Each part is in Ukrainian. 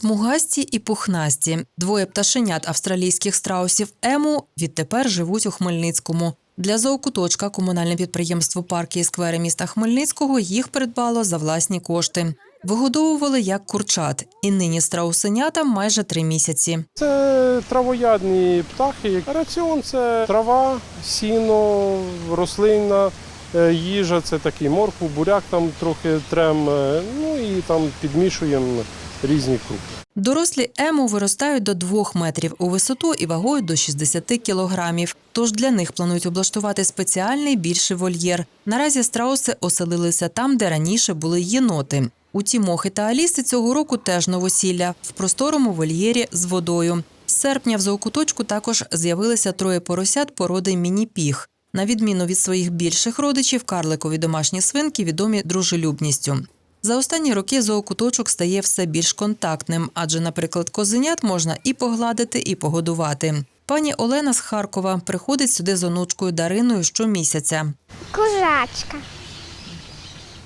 Смугасті і пухнасті. Двоє пташенят австралійських страусів Ему відтепер живуть у Хмельницькому. Для зоокуточка комунальне підприємство Парки і сквери міста Хмельницького їх придбало за власні кошти. Вигодовували як курчат, і нині страусенятам майже три місяці. Це травоядні птахи. Раціон це трава, сіно, рослинна е, їжа, це такий моркву, буряк там трохи трем, е, ну і там підмішуємо різні крупи. Дорослі ему виростають до двох метрів у висоту і вагою до 60 кілограмів. Тож для них планують облаштувати спеціальний більший вольєр. Наразі страуси оселилися там, де раніше були єноти. Утім, мохи та аліси цього року теж новосілля в просторому вольєрі з водою. З серпня в зоокуточку також з'явилися троє поросят породи міні-піг. На відміну від своїх більших родичів, карликові домашні свинки відомі дружелюбністю. За останні роки зоокуточок стає все більш контактним, адже, наприклад, козенят можна і погладити, і погодувати. Пані Олена з Харкова приходить сюди з онучкою Дариною щомісяця. Козачка.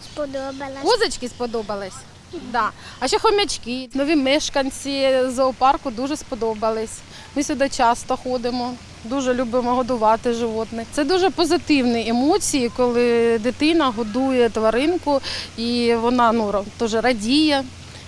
Сподобалась. Козочки сподобались. Да. А ще хомячки. Нові мешканці зоопарку дуже сподобались. Ми сюди часто ходимо, дуже любимо годувати животних. Це дуже позитивні емоції, коли дитина годує тваринку і вона ну, теж радіє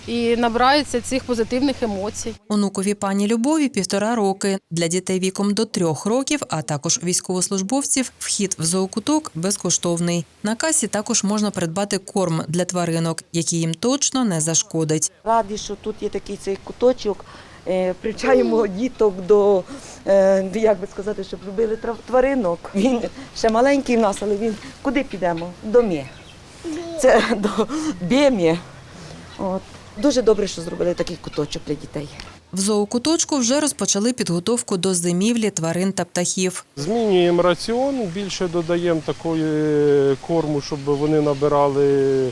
і набирається цих позитивних емоцій. Онукові пані Любові півтора роки. Для дітей віком до трьох років, а також військовослужбовців, вхід в зоокуток безкоштовний. На касі також можна придбати корм для тваринок, який їм точно не зашкодить. Раді, що тут є такий цей куточок. Е, Привчаємо діток до, е, як би сказати, щоб трав- тваринок. Він ще маленький в нас, але він куди підемо? До Мє. Це до Бємє. От. Дуже добре, що зробили такий куточок для дітей. В зоокуточку вже розпочали підготовку до зимівлі тварин та птахів. Змінюємо раціон, більше додаємо такої корму, щоб вони набирали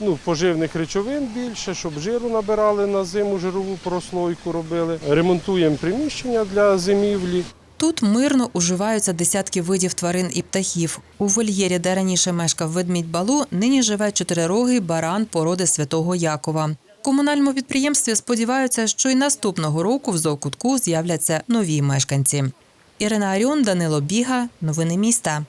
ну, поживних речовин більше, щоб жиру набирали на зиму, жирову прослойку робили. Ремонтуємо приміщення для зимівлі. Тут мирно уживаються десятки видів тварин і птахів. У вольєрі, де раніше мешкав ведмідь балу, нині живе чотирирогий баран породи святого Якова. В комунальному підприємстві сподіваються, що й наступного року в зоокутку з'являться нові мешканці. Ірина Аріон, Данило Біга. Новини міста.